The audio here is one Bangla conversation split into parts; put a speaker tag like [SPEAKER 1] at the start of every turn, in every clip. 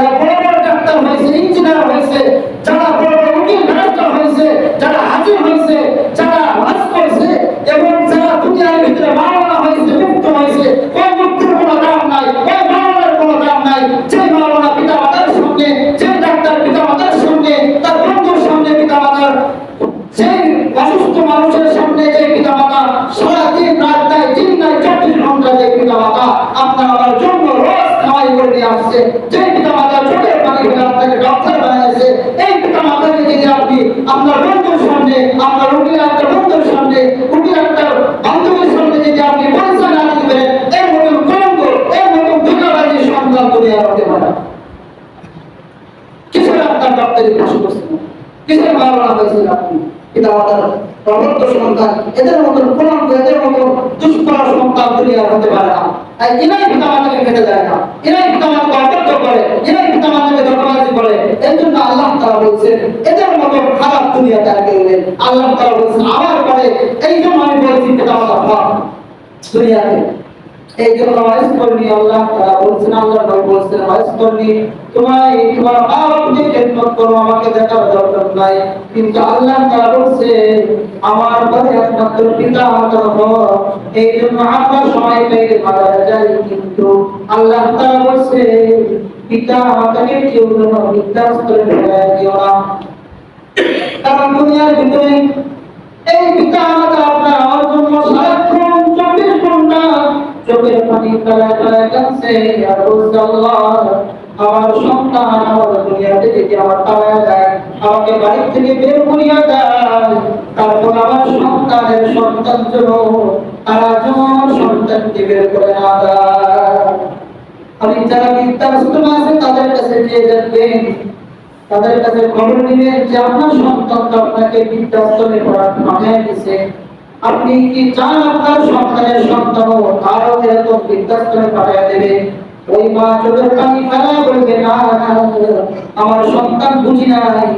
[SPEAKER 1] যারা বড় বড় ডাক্তার হয়েছে ইঞ্জিনিয়ার হয়েছে, যারা বড় বড় উকিল ব্যারিস্টার হয়েছে, যারা হাজির ডাক্তার আপনার জন্য রোজ খাওয়াই করে নিয়ে আসছে। যে পিতা আপনার বন্ধুর সামনে, আপনার উকিল একটা বন্ধুর সামনে, উকিল একটা বান্ধবীর সামনে যদি আপনি পরিচয় না দিতে এর মতন কলঙ্ক, এর মতন ধন্যবাদী সন্তান দুনিয়া হতে পারে না। কিসের আপনার ডক্টরের পাশে বসছেন কিসের ভাবনা হয়েছিল আপনি? পিতা মাতার প্রবর্ত সন্তান, এদের মতন কলঙ্ক, এদের মতন দুষ্কর সন্তান দুনিয়ার হতে পারে না। তাই এরাই পিতা মাতাকে খেতে না। এরাই পিতা মাতাকে করে এরাই পিতা মাতাকে করে। এই জন্য আল্লাহ তারা বলছেন তার গেলে আল্লাহ তারা বলছেন, আমার পরে এই জন্য আমি বলছি মাতা ভাব দুনিয়াতে। এই জন্য ওয়াইস করনি আল্লাহ তাআলা বলছেন আল্লাহ নবী বলছেন ওয়াইস করনি তোমায় তোমার বাপকে খেদমত করো, আমাকে দেখার দরকার নাই। কিন্তু আল্লাহ তাআলা বলছে আমার পরে একমাত্র পিতা, মাতার হক এই জন্য আমরা সময় পেয়ে মারা যাই কিন্তু আল্লাহ তাআলা বলছে পিতা, মাতাকে কেউ যেন বৃদ্ধাশ্রমে ফেলায় দিও না। কারণ দুনিয়ার ভিতরে এই পিতা আপনার জন্য সারাক্ষণ চব্বিশ ঘণ্টা চোখের পানি ফেলায় ফেলায় আল্লাহ, আমার সন্তান আমার দুনিয়াতে যদি আমার পাওয়া যায়, আমাকে বাড়ি থেকে বের করিয়া যায় তারপর আমার সন্তানের সন্তান জন্য তারা যেন সন্তানকে বের করে না দেয়। আমি যারা বৃদ্ধাশ্রম আছে, তাদের কাছে গিয়ে দেখবেন তাদের কাছে খবর নিবেন যে আপনার সন্তান তো আপনাকে বৃদ্ধাশ্রমে পাঠিয়ে দিছে আপনি কি চান আপনার সন্তানের সন্তানও তারও এরকম বৃদ্ধাশ্রমে পাঠিয়ে দেবে? ওই মা চোখের পানি ফেলা বলবে, না আমার সন্তান বুঝি নাই।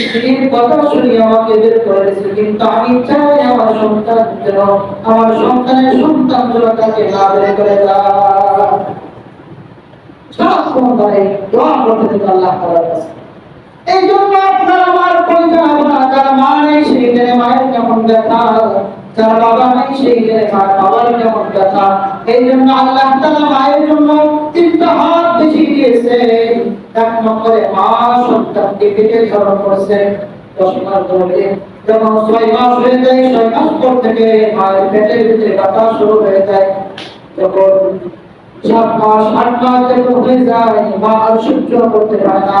[SPEAKER 1] স্ত্রীর কথা শুনি আমাকে বের করে দিয়েছে, কিন্তু আমি চাই আমার সন্তান যেন আমার সন্তানের সন্তান যেন তাকে না বের করে সারাক্ষণ ধরে দোয়া করতে আল্লাহ তাআলার কাছে। এই জন্য আপনার আমার পরিকল্পনা যারা মা নেই সেই দিনে মায়ের কেমন ব্যথা? যারা বাবা নেই সেই দিনে মায়ের বাবার কেমন ব্যথা? এই জন্য আল্লাহ তাআলা মায়ের জন্য তিনটা হাত বেশি দিয়েছে এক নম্বরে মা সন্তানকে পেটে ধারণ করেছে। দশ মাস ধরে যখন ছয় মাস হয়ে যায়, ছয় মাস পর থেকে মায়ের পেটের ভিতরে ব্যথা শুরু হয়ে যায়। যখন সাত মাস, আট মাস যখন হয়ে যায়, মা আর সহ্য করতে পারে না।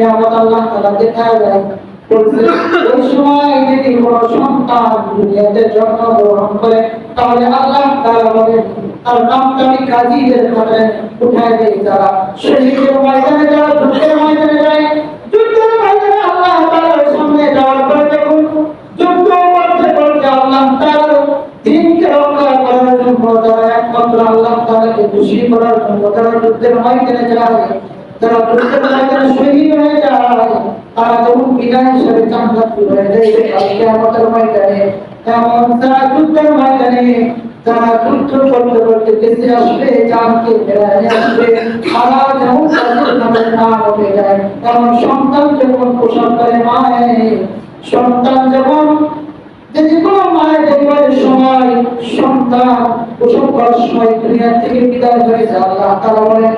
[SPEAKER 1] নিয়ামত আল্লাহ তাআলা দেখা যায় ওই সময় যদি কোনো সন্তান দুনিয়াতে জন্মগ্রহণ করে, তাহলে আল্লাহ তাআলা বলেন, তার নামটা আমি কাজীদের খাতায় উঠায় দেই যারা শহীদের ময়দানে যারা যুদ্ধের ময়দানে যায়, যুদ্ধের ময়দানে আল্লাহ তাআলার সামনে যাওয়ার পরে দেখুন যুদ্ধ করতে করতে আল্লাহ তাআলা দিনকে রক্ষা করার জন্য যারা একমাত্র আল্লাহ তাআলাকে খুশি করার জন্য যারা যুদ্ধের ময়দানে যায়। যারা যুদ্ধের ময়দানে শহীদ হয়ে যায়। তারা যখন বিনা হিসেবে জান্নাতি হয়ে যায় আমাদের ময়দানে, তেমন যারা যুদ্ধের ময়দানে যারা যুদ্ধ করতে করতে বেঁচে আসবে, জানকে ফেরায় আসবে। তারা যেমন তাদের নাম হয়ে যায় কারণ সন্তান যখন পোষণ করে মায়, সন্তান যখন যে কোনো মায়ের ডেলিভারির সময় সন্তান প্রসব করার সময় দুনিয়া থেকে বিদায় হয়ে যায়, আল্লাহ তারা বলেন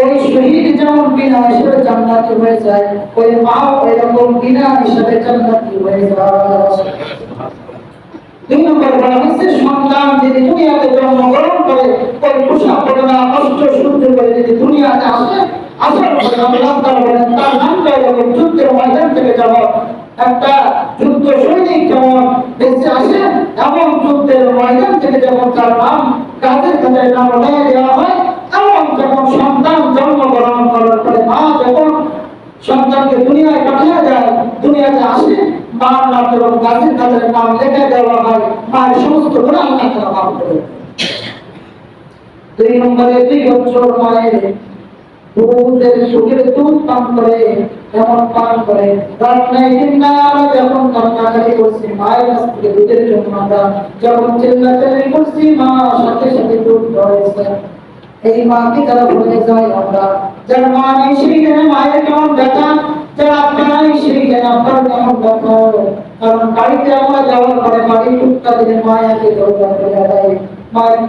[SPEAKER 1] ওই শহীদ যেমন বিনা হিসেবে জান্নাতি হয়ে যায়, ওই মাও এরকম বিনা হিসেবে জান্নাতি হয়ে যায়। একটা যুদ্ধ সৈনিক যেমন এমন যুদ্ধের ময়দান থেকে যেমন তার নাম কাজের কাজের নাম দেওয়া হয় এমন যখন সন্তানকে দুনিয়ায় পাঠানো যায় দুনিয়াতে আসে, মার নাম এবং গাছের কাজের নাম লেখা দেওয়া হয়, মায়ের সমস্ত গুণ আল্লাহ তারা মাফ করে দুই নম্বরে, দুই বছর মায়ের সুখের দুধ পান করে পান করে। দিন নাই আমরা কান্নাকাটি করছি, মায়ের কাছ থেকে দুধের জন্য আমরা করছি, মা সাথে সাথে দুধ ধরেছে এই মাকে যারা ভুলে যায়, আমরা মা নেই, সেই মায়ের কেমন ব্যথা যারা আপনার নাই সেই কেন আপনার কেমন ব্যথা কারণ বাড়িতে আমরা যাওয়ার পরে বাড়ির টুকটা দিলে মায়াকে দরকার করে দেয় মায়ের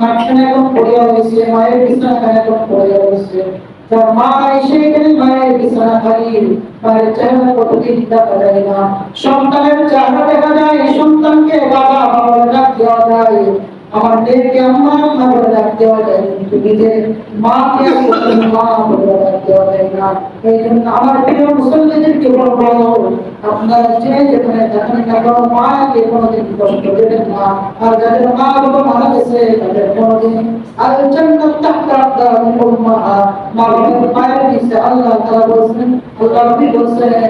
[SPEAKER 1] সন্তানের চেহারা দেখা যায়, সন্তানকে বাবা বাবা ডাক দেওয়া যায়। আমার মেয়েকে আম্মা আম্মা বলে ডাক দেওয়া যায় কিন্তু নিজের মাকে মা বলে ডাক দেওয়া যায় না। এই জন্য আমার প্রিয় মুসলমানদেরকে বলব, আপনারা যে যেখানে থাকেন না কেন মাকে কোনোদিন কষ্ট দেবেন না, আর যাদের মা বাবা মারা গেছে, তাদের কোনোদিন আর জান্নাত তাহতা আকদামিল মা বাবার পায়ের নিচে আল্লাহ তাআলা বলছেন, আল্লাহ বলছেন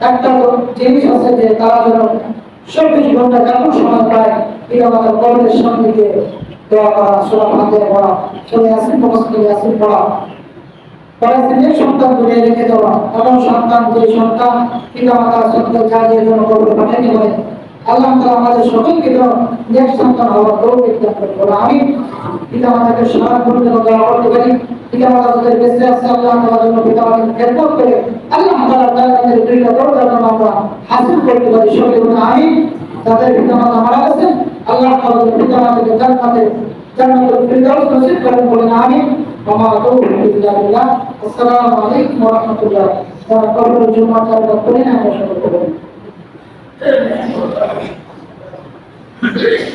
[SPEAKER 1] একটা জিনিস আছে যে তারা যেন চব্বিশ ঘণ্টা সময় পায় কলেজের সামনে গিয়ে পড়াশোনায় সন্তান দূরে রেখে দেওয়া। সন্তান সন্তান সন্তান যা যে জন্য করবে পারে আল্লাহ তাআলা আমাদের সকলকে যেন নেক সন্তান হওয়ার গৌরব দান করে বলে আমি পিতা মাতাকে সারা করে যেন দোয়া করতে পারি পিতা মাতা যাদের বেঁচে আছে আল্লাহ তাআলা যেন পিতা মাতাকে খেদমত করে আল্লাহ তাআলা জান্নাতের দুইটা দরজা যেন আমরা হাসিল করতে পারি সকলে বলে আমি যাদের পিতা মাতা মারা গেছে আল্লাহ তাআলা যেন পিতা মাতাকে জান্নাতে জান্নাতুল ফিরদাউস নসিব করেন বলেন আমিন وما توفيق الا بالله السلام عليكم ورحمه الله وقبل الجمعه كلنا نشكركم Thank you.